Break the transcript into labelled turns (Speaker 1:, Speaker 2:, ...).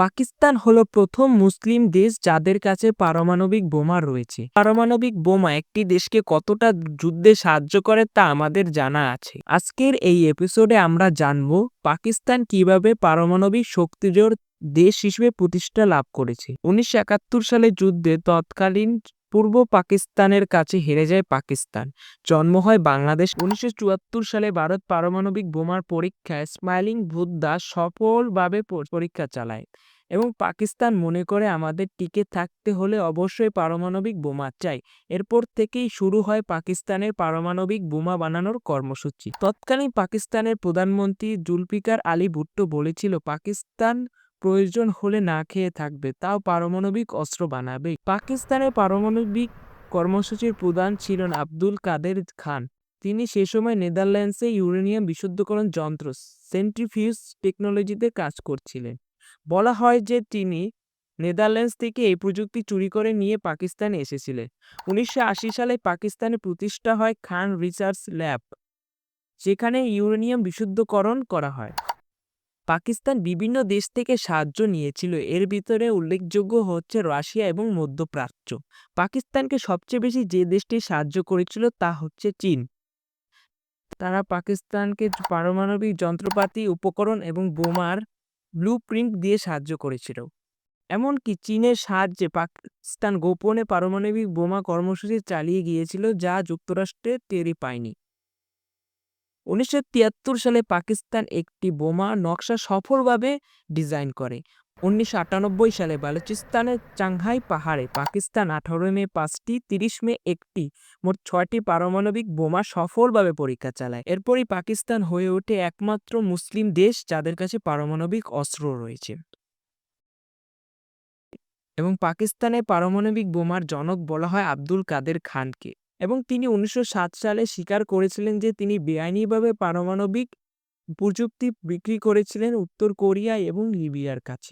Speaker 1: পাকিস্তান হলো প্রথম মুসলিম দেশ যাদের কাছে পারমাণবিক বোমা রয়েছে। পারমাণবিক বোমা একটি দেশকে কতটা যুদ্ধে সাহায্য করে তা আমাদের জানা আছে। আজকের এই এপিসোডে আমরা জানব পাকিস্তান কীভাবে পারমাণবিক শক্তিজোর দেশ হিসেবে প্রতিষ্ঠা লাভ করেছে। উনিশশো একাত্তর সালে যুদ্ধে তৎকালীন পূর্ব পাকিস্তানের কাছে হেরে যায় পাকিস্তান। জন্ম হয় বাংলাদেশ। উনিশশো চুয়াত্তর সালে ভারত পারমাণবিক বোমার পরীক্ষায় স্মাইলিং বুদ্ধা সফলভাবে পরীক্ষা চালায় এবং পাকিস্তান মনে করে আমাদের টিকে থাকতে হলে অবশ্যই পারমাণবিক বোমা চাই। এরপর থেকেই শুরু হয় পাকিস্তানের পারমাণবিক বোমা বানানোর কর্মসূচি। তৎকালীন পাকিস্তানের প্রধানমন্ত্রী জুলফিকার আলী ভুট্টো বলেছিল, পাকিস্তান প্রয়োজন হলে না খেয়ে থাকবে, তাও পারমাণবিক অস্ত্র বানাবে। পাকিস্তানের পারমাণবিক কর্মসূচির প্রধান ছিলেন আব্দুল কাদের খান। তিনি সে সময় নেদারল্যান্ডসে ইউরেনিয়াম বিশুদ্ধকরণ যন্ত্র সেন্ট্রিফিউজ টেকনোলজিতে কাজ করছিলেন। বলা হয় যে তিনি নেদারল্যান্ডস থেকে এই প্রযুক্তি চুরি করে নিয়ে পাকিস্তানে এসেছিলেন। উনিশশো আশি সালে পাকিস্তানে প্রতিষ্ঠা হয় খান রিসার্চ ল্যাব, যেখানে ইউরেনিয়াম বিশুদ্ধকরণ করা হয়। পাকিস্তান বিভিন্ন দেশ থেকে সাহায্য নিয়েছিল। এর ভিতরে উল্লেখযোগ্য হচ্ছে রাশিয়া এবং মধ্যপ্রাচ্য। পাকিস্তানকে সবচেয়ে বেশি যে দেশটি সাহায্য করেছিল তা হচ্ছে চীন। তারা পাকিস্তানকে পারমাণবিক যন্ত্রপাতি, উপকরণ এবং বোমার ব্লু প্রিন্ট দিয়ে সাহায্য করেছিল। এমনকি চীনের সাহায্যে পাকিস্তান গোপনে পারমাণবিক বোমা কর্মসূচি চালিয়ে গিয়েছিল যা যুক্তরাষ্ট্রে টেরি পায়নি। উনিশশো তিয়াত্তর সালে পাকিস্তান একটি বোমা নকশা সফলভাবে ডিজাইন করে। উনিশশো আটানব্বই সালে বালুচিস্তানের চাংহাই পাহাড়ে পাকিস্তান আঠারো মে পাঁচটি, তিরিশ মে একটি, মোট ছয়টি পারমাণবিক বোমা সফলভাবে পরীক্ষা চালায়। এরপরই পাকিস্তান হয়ে ওঠে একমাত্র মুসলিম দেশ যাদের কাছে পারমাণবিক অস্ত্র রয়েছে। এবং পাকিস্তানে পারমাণবিক বোমার জনক বলা হয় আব্দুল কাদের খানকে। এবং তিনি উনিশশো সাত সালে স্বীকার করেছিলেন যে তিনি বেআইনিভাবে পারমাণবিক প্রযুক্তি বিক্রি করেছিলেন উত্তর কোরিয়া এবং লিবিয়ার কাছে।